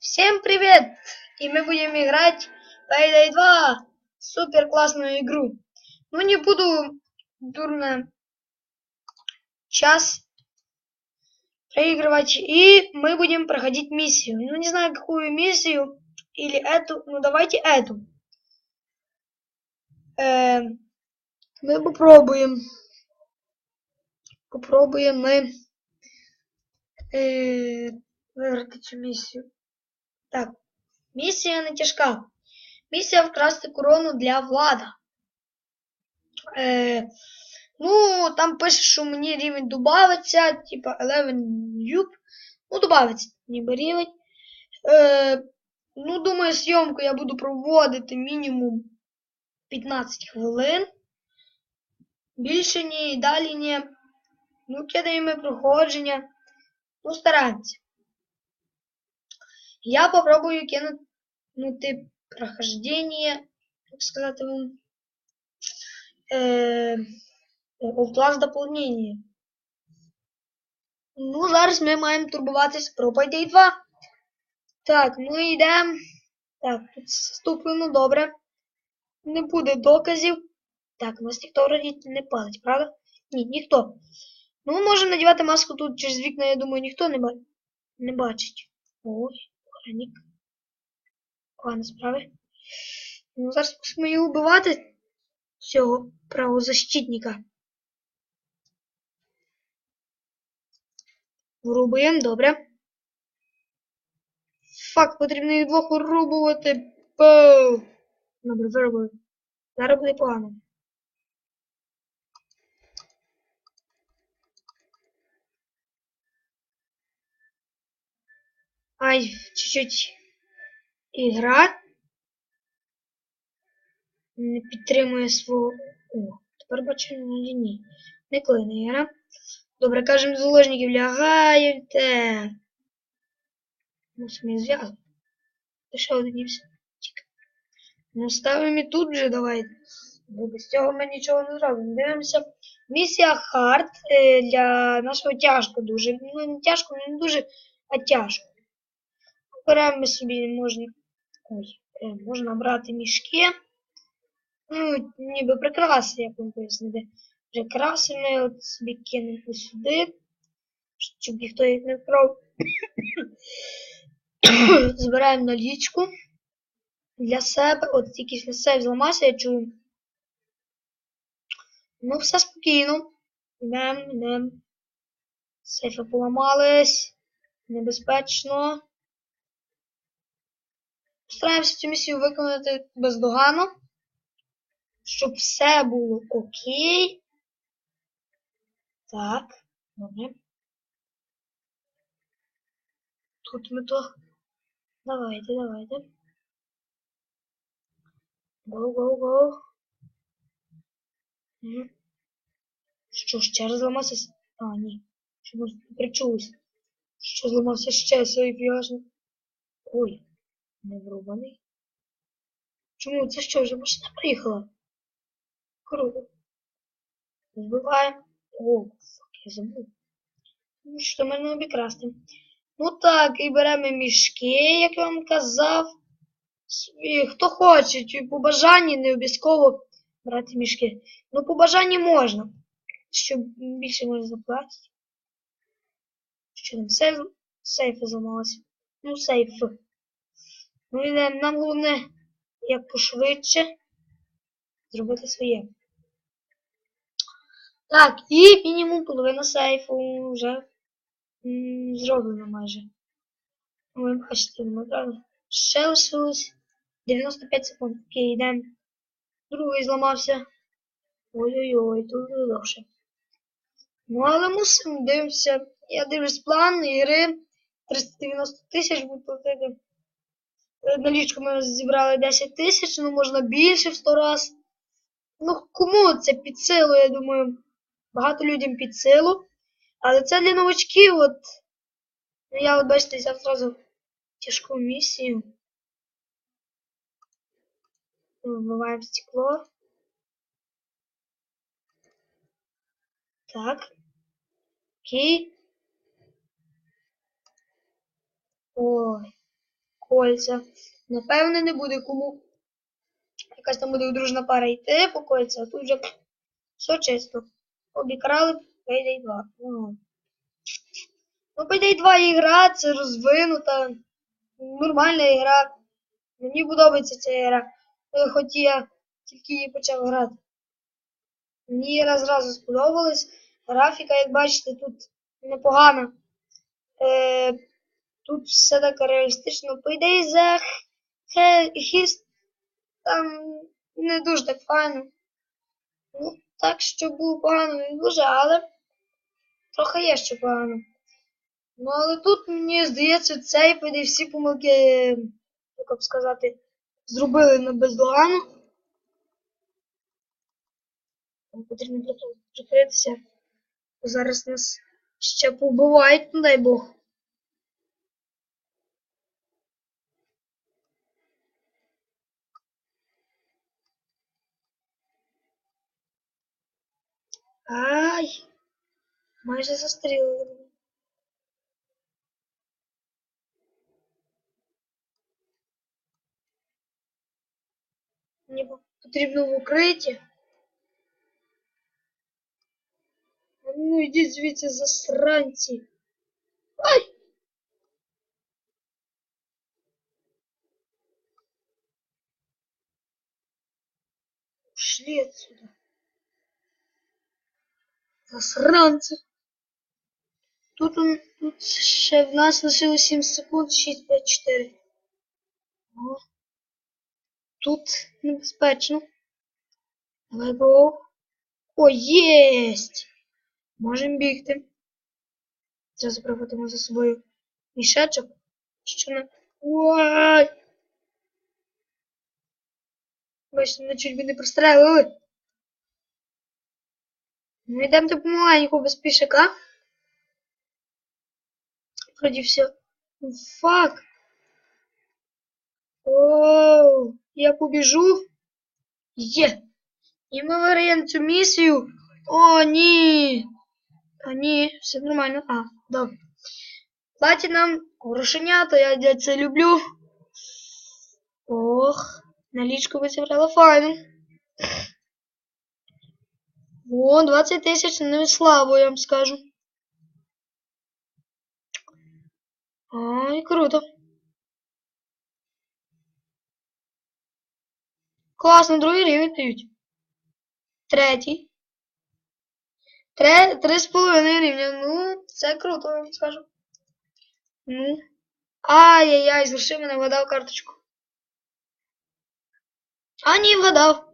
Всем привет! И мы будем играть Payday 2. Супер классную игру. Ну не буду дурно час проигрывать. И мы будем проходить миссию. Ну не знаю какую миссию. Или эту. Ну давайте эту. Э, мы попробуем. Попробуем мы е, виграти цю місію. Так, місія не тяжка. Місія вкрасти корону для влада. Е, ну, там пише, що мені рівень добавиться, типа 11 юб. Ну, добавиться ніби рівень. Е, ну, думаю, зйомку я буду проводити мінімум 15 хвилин. Більше ні, далі ні. Ну, кидаємо проходження. Ну, стараемся. Я попробую кинути прохождение, так сказать, в клас доповнення. Ну, зараз ми маємо турбуватись про Payday 2. Так, ну йдемо. Так, тут ступимо, добре. Не буде доказів. Так, у нас ніхто вроді не палить, правда? Ні, ніхто. Ну, можемо надівати маску тут через вікна, я думаю, ніхто не бачить. Ой, охранник. Погано справи. Ну, зараз мусимо її вбивати цього правозащитника. Врубуємо, добре. Фак, потрібно їх двох вирубувати. Поу. Добре, вирубую. Зараз буде погано. Ай, чуть-чуть ігра не підтримує свого. О, тепер бачу на ні. Не клине ігра. Добре, кажемо, заложників лягаєте. Мусимо їх зв'язати. Ти що одинівся? Ну, ставимо і тут вже давайте. Бо без цього ми нічого не зробимо. Дивимося. Місія хард е, для нашого тяжко дуже. Ну, не тяжко, не дуже, а тяжко. Беремо собі можна. Ой, е, можна брати мішки. Ну, ніби прикраси, як вам пояснити. Прикраси ми от собі кинемо сюди, щоб ніхто їх не вкрав. Збираємо налічку для себе. От тільки для себе зламався, я чую. Ну, все спокійно. Йдемо, йдемо. Сейфи поламались. Небезпечно. Стараємося цю місію виконати бездоганно, щоб все було окей. Так, добре. Тут ми то. Давайте, давайте. Гоу, гоу, гоу. Що, ще раз зламався? А, ні. Чомусь причулось. Що зламався ще сейф, ясно. Ой. Не врубаний. Чому? Це що, вже машина приїхала? Круто. Вбиваємо. О, фак, я забув. Ну що, мене обікрасти. Ну так, і беремо мішки, як я вам казав. І хто хоче, чи по бажанні не обов'язково брати мішки. Ну, по бажанні можна. Щоб більше можна заплатити. Що там, сейф, сейфи зламалося. Ну, сейф. Ну нам головне, як пошвидше зробити своє. Так, і мінімум половина сейфу вже м, зроблена майже. Ви бачите, ми правда. Ще лишилось 95 секунд. Окей, йдемо. Другий зламався. Ой-ой-ой, тут довше. Ну, але мусимо дивимося. Я дивлюсь план ігри. 390 тисяч буду платити. Налічку ми зібрали 10 тисяч, ну можна більше в 100 раз. Ну, кому це під силу, я думаю, багато людям під силу. Але це для новачків, от. Ну, я от бачите, взяв зразу тяжку місію. Вбиваємо стекло. Так. Окей. Ой. Кольця. Напевне, не буде кому. Якась там буде дружна пара йти по кольця, а тут вже все чисто. Обікрали Payday 2. Ну, ну Payday 2 ігра, це розвинута, нормальна ігра. Мені подобається ця гра. Е, Хоч я тільки її почав грати. Мені ігра зразу сподобалась. Графіка, як бачите, тут непогана. Е, тут все так реалістично. По ідеї, за хіст там не дуже так файно. Ну, так, що було погано не дуже, але трохи є ще погано. Ну, але тут мені здається, цей піде всі помилки, як б сказати, зробили на бездогану. Нам потрібно прикритися. Зараз нас ще побивають, не дай Бог. Ай! Майже застрілили. Мені по- потрібно в укритті. А Ну, йдіть звідси засранці. Ай! Ушли отсюда. Засранці. Тут, тут ще в нас лишилось 7 секунд, 6, 5, 4. О. Тут небезпечно. Давай го. О, єсть! Можемо бігти. Зразу проводимо за собою мішечок. Що на. Ой! Бачите, мене чуть би не прострелили. Ну йдемо помаленьку без пішака. Вроді все. Фак. Оу, я побіжу. Є. І ми виграємо цю місію. О, ні. А ні, все нормально. А, добре. Платять нам грошенята, я, я це люблю. Ох, налічку ви зібрали файно. О, 20 тисяч не слабо, я вам скажу. Ой, круто. Класно, другий рівень дають. Третій. Три, три з половиною рівня. Ну, це круто, я вам скажу. Ну. Ай-яй-яй, звершив мене, вгадав карточку. А, ні, вгадав.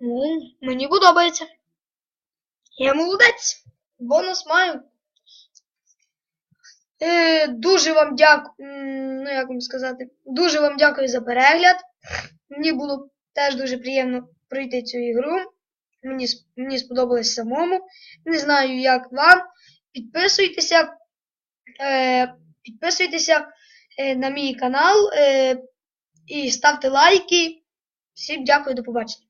Ну, мені подобається. Я молодець. Бонус маю. Е, дуже вам дякую. Ну, як вам сказати, дуже вам дякую за перегляд. Мені було теж дуже приємно пройти цю ігру. Мені, мені сподобалось самому. Не знаю, як вам. Підписуйтеся. Е, підписуйтеся е, на мій канал е, і ставте лайки. Всім дякую, до побачення.